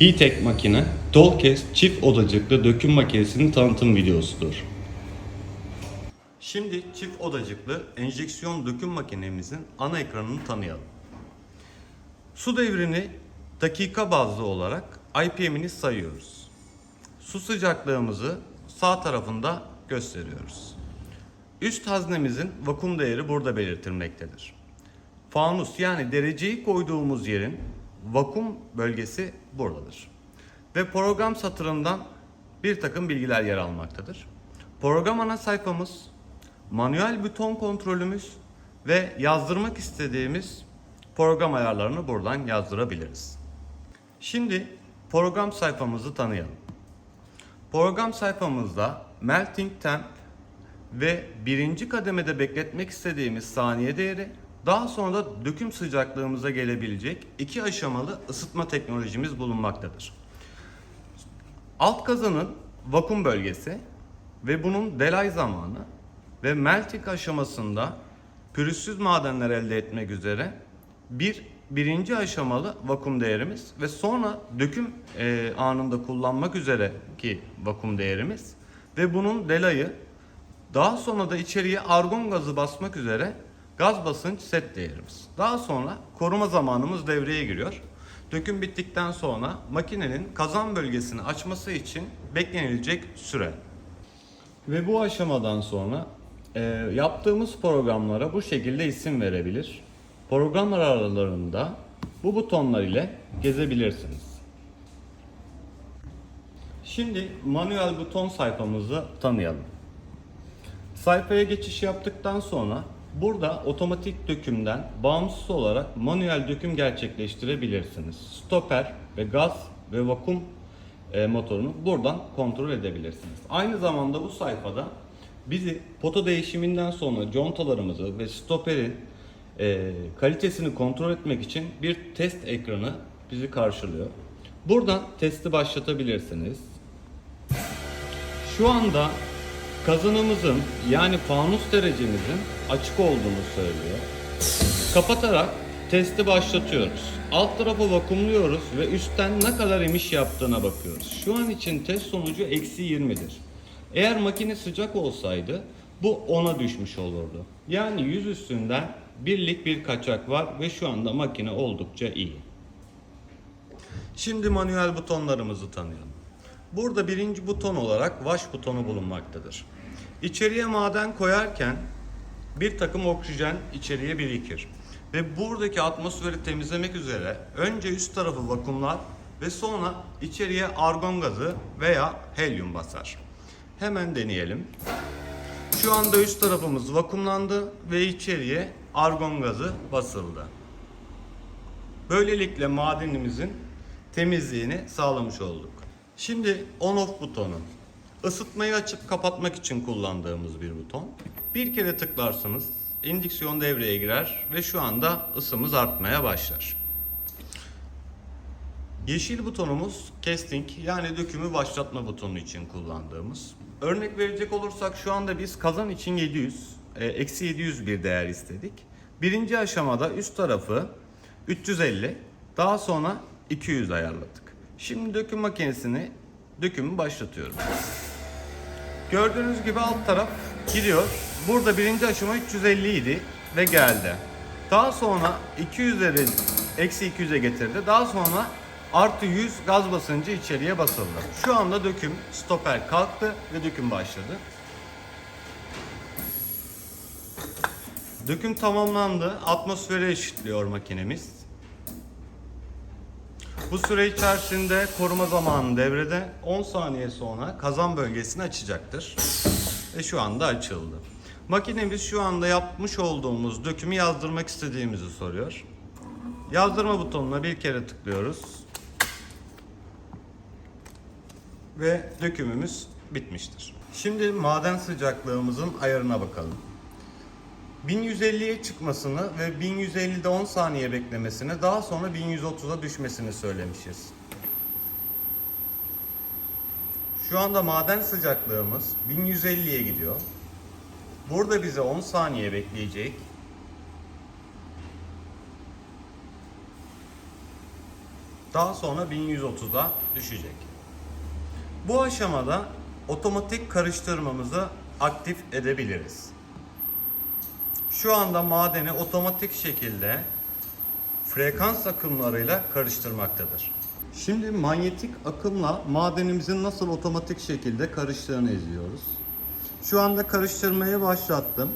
Heatek makine, Dolkes çift odacıklı döküm makinesinin tanıtım videosudur. Şimdi çift odacıklı enjeksiyon döküm makinemizin ana ekranını tanıyalım. Su devrini dakika bazlı olarak IPM'ini sayıyoruz. Su sıcaklığımızı sağ tarafında gösteriyoruz. Üst haznemizin vakum değeri burada belirtilmektedir. Fanus yani dereceyi koyduğumuz yerin vakum bölgesi buradadır. Ve program satırından bir takım bilgiler yer almaktadır. Program ana sayfamız, manuel buton kontrolümüz ve yazdırmak istediğimiz program ayarlarını buradan yazdırabiliriz. Şimdi program sayfamızı tanıyalım. Program sayfamızda melting temp ve birinci kademede bekletmek istediğimiz saniye değeri daha sonra da döküm sıcaklığımıza gelebilecek iki aşamalı ısıtma teknolojimiz bulunmaktadır. Alt kazanın vakum bölgesi ve bunun delay zamanı ve melting aşamasında pürüzsüz madenler elde etmek üzere bir birinci aşamalı vakum değerimiz ve sonra döküm e, anında kullanmak üzere ki vakum değerimiz ve bunun delayı daha sonra da içeriye argon gazı basmak üzere gaz basınç set değerimiz. Daha sonra koruma zamanımız devreye giriyor. Döküm bittikten sonra makinenin kazan bölgesini açması için beklenilecek süre. Ve bu aşamadan sonra e, yaptığımız programlara bu şekilde isim verebilir. Program aralarında bu butonlar ile gezebilirsiniz. Şimdi manuel buton sayfamızı tanıyalım. Sayfaya geçiş yaptıktan sonra burada otomatik dökümden bağımsız olarak manuel döküm gerçekleştirebilirsiniz. Stoper ve gaz ve vakum e, motorunu buradan kontrol edebilirsiniz. Aynı zamanda bu sayfada bizi pota değişiminden sonra contalarımızı ve stoperin e, kalitesini kontrol etmek için bir test ekranı bizi karşılıyor. Buradan testi başlatabilirsiniz. Şu anda kazanımızın yani fanus derecemizin açık olduğunu söylüyor. Kapatarak testi başlatıyoruz. Alt tarafı vakumluyoruz ve üstten ne kadar emiş yaptığına bakıyoruz. Şu an için test sonucu eksi 20'dir. Eğer makine sıcak olsaydı bu 10'a düşmüş olurdu. Yani 100 üstünden birlik bir kaçak var ve şu anda makine oldukça iyi. Şimdi manuel butonlarımızı tanıyalım. Burada birinci buton olarak wash butonu bulunmaktadır. İçeriye maden koyarken bir takım oksijen içeriye birikir. Ve buradaki atmosferi temizlemek üzere önce üst tarafı vakumlar ve sonra içeriye argon gazı veya helyum basar. Hemen deneyelim. Şu anda üst tarafımız vakumlandı ve içeriye argon gazı basıldı. Böylelikle madenimizin temizliğini sağlamış olduk. Şimdi on off butonu. Isıtmayı açıp kapatmak için kullandığımız bir buton. Bir kere tıklarsanız indüksiyon devreye girer ve şu anda ısımız artmaya başlar. Yeşil butonumuz casting yani dökümü başlatma butonu için kullandığımız. Örnek verecek olursak şu anda biz kazan için 700, e, eksi 700 bir değer istedik. Birinci aşamada üst tarafı 350, daha sonra 200 ayarladık. Şimdi döküm makinesini dökümü başlatıyorum. Gördüğünüz gibi alt taraf gidiyor. Burada birinci aşama 350 idi ve geldi. Daha sonra 200'leri eksi 200'e getirdi. Daha sonra artı 100 gaz basıncı içeriye basıldı. Şu anda döküm stoper kalktı ve döküm başladı. Döküm tamamlandı. Atmosfere eşitliyor makinemiz. Bu süre içerisinde koruma zamanı devrede 10 saniye sonra kazan bölgesini açacaktır. Ve şu anda açıldı. Makinemiz şu anda yapmış olduğumuz dökümü yazdırmak istediğimizi soruyor. Yazdırma butonuna bir kere tıklıyoruz. Ve dökümümüz bitmiştir. Şimdi maden sıcaklığımızın ayarına bakalım. 1150'ye çıkmasını ve 1150'de 10 saniye beklemesini daha sonra 1130'a düşmesini söylemişiz. Şu anda maden sıcaklığımız 1150'ye gidiyor. Burada bize 10 saniye bekleyecek. Daha sonra 1130'a düşecek. Bu aşamada otomatik karıştırmamızı aktif edebiliriz. Şu anda madeni otomatik şekilde frekans akımlarıyla karıştırmaktadır. Şimdi manyetik akımla madenimizin nasıl otomatik şekilde karıştığını izliyoruz. Şu anda karıştırmayı başlattım.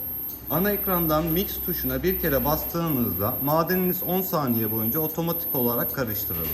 Ana ekrandan mix tuşuna bir kere bastığınızda madeniniz 10 saniye boyunca otomatik olarak karıştırılır.